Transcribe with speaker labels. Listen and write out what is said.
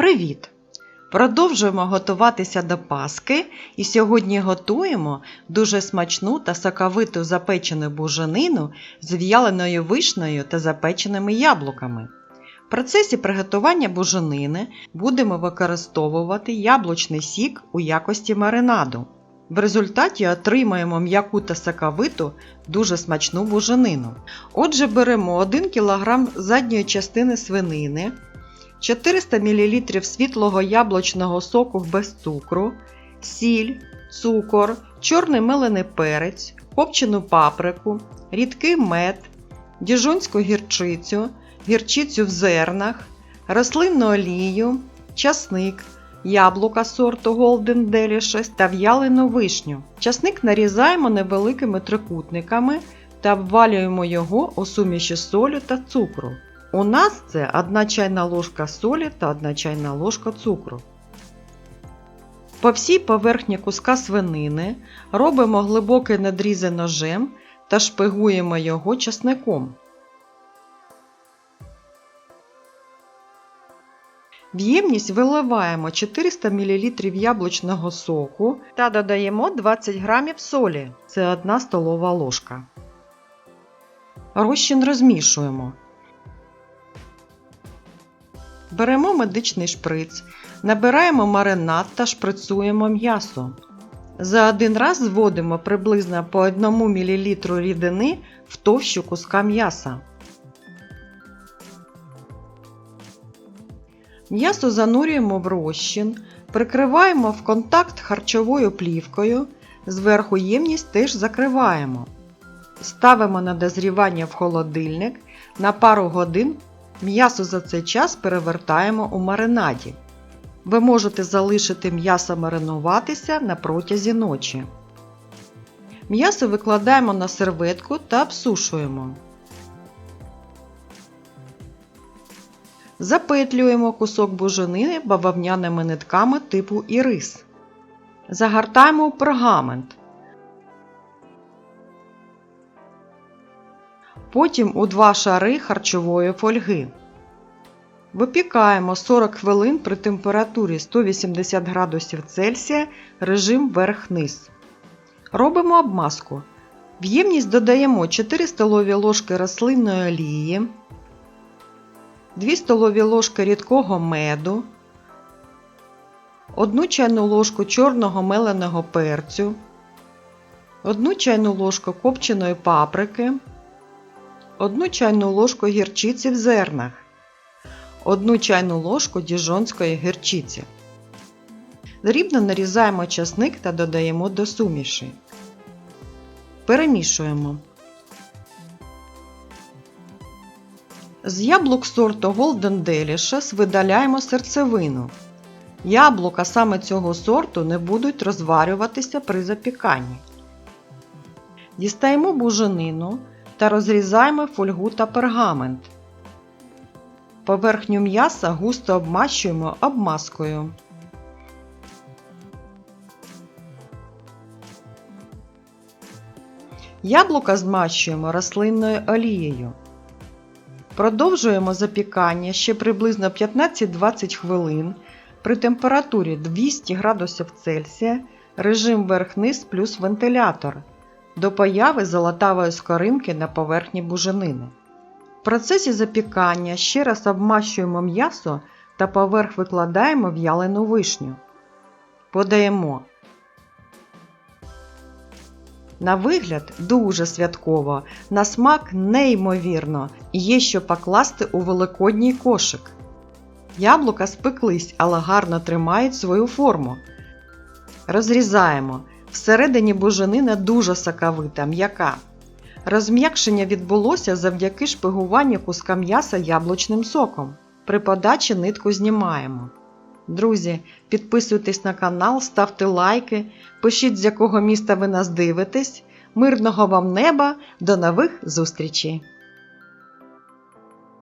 Speaker 1: Привіт! Продовжуємо готуватися до Паски і сьогодні готуємо дуже смачну та соковиту запечену буженину з в'яленою вишнею та запеченими яблуками. В процесі приготування буженини будемо використовувати яблучний сік у якості маринаду. В результаті отримаємо м'яку та соковиту дуже смачну буженину. Отже, беремо 1 кг задньої частини свинини, 400 мл світлого яблучного соку без цукру, сіль, цукор, чорний мелений перець, копчену паприку, рідкий мед, діжонську гірчицю, гірчицю в зернах, рослинну олію, часник, яблука сорту Golden Delicious та в'ялену вишню. Часник нарізаємо невеликими трикутниками та обвалюємо його у суміші солі та цукру. У нас це 1 чайна ложка солі та 1 чайна ложка цукру. По всій поверхні куска свинини робимо глибокі надрізи ножем та шпигуємо його часником. В ємність виливаємо 400 мл яблучного соку та додаємо 20 г солі це 1 столова ложка. Розчин розмішуємо. Беремо медичний шприц, набираємо маринад та шприцуємо м'ясо. За один раз зводимо приблизно по 1 мл рідини в товщу куска м'яса. М'ясо занурюємо в розчин, прикриваємо в контакт харчовою плівкою, зверху ємність теж закриваємо. Ставимо на дозрівання в холодильник на пару годин. М'ясо за цей час перевертаємо у маринаді. Ви можете залишити м'ясо маринуватися на протязі ночі. М'ясо викладаємо на серветку та обсушуємо. Запетлюємо кусок буженини бавовняними нитками типу ірис. Загортаємо пергамент. Потім у два шари харчової фольги. Випікаємо 40 хвилин при температурі 180 градусів Цельсія режим верх-низ. Робимо обмазку. В ємність додаємо 4 столові ложки рослинної олії, 2 столові ложки рідкого меду, 1 чайну ложку чорного меленого перцю, 1 чайну ложку копченої паприки, 1 чайну ложку гірчиці в зернах, 1 чайну ложку діжонської гірчиці. Дрібно нарізаємо часник та додаємо до суміші. Перемішуємо. З яблук сорту Golden Delicious видаляємо серцевину. Яблука саме цього сорту не будуть розварюватися при запіканні. Дістаємо буженину та розрізаємо фольгу та пергамент. Поверхню м'яса густо обмащуємо обмазкою. Яблука змащуємо рослинною олією. Продовжуємо запікання ще приблизно 15-20 хвилин при температурі 200 градусів Цельсія режим верх-низ плюс вентилятор до появи золотавої скоринки на поверхні буженини. В процесі запікання ще раз обмащуємо м'ясо та поверх викладаємо в'ялену вишню. Подаємо. На вигляд дуже святково, на смак неймовірно, є що покласти у великодній кошик. Яблука спеклись, але гарно тримають свою форму. Розрізаємо. Всередині буженина дуже соковита, м'яка. Розм'якшення відбулося завдяки шпигуванню куска м'яса яблучним соком. При подачі нитку знімаємо. Друзі, підписуйтесь на канал, ставте лайки, пишіть з якого міста ви нас дивитесь. Мирного вам неба, до нових зустрічей!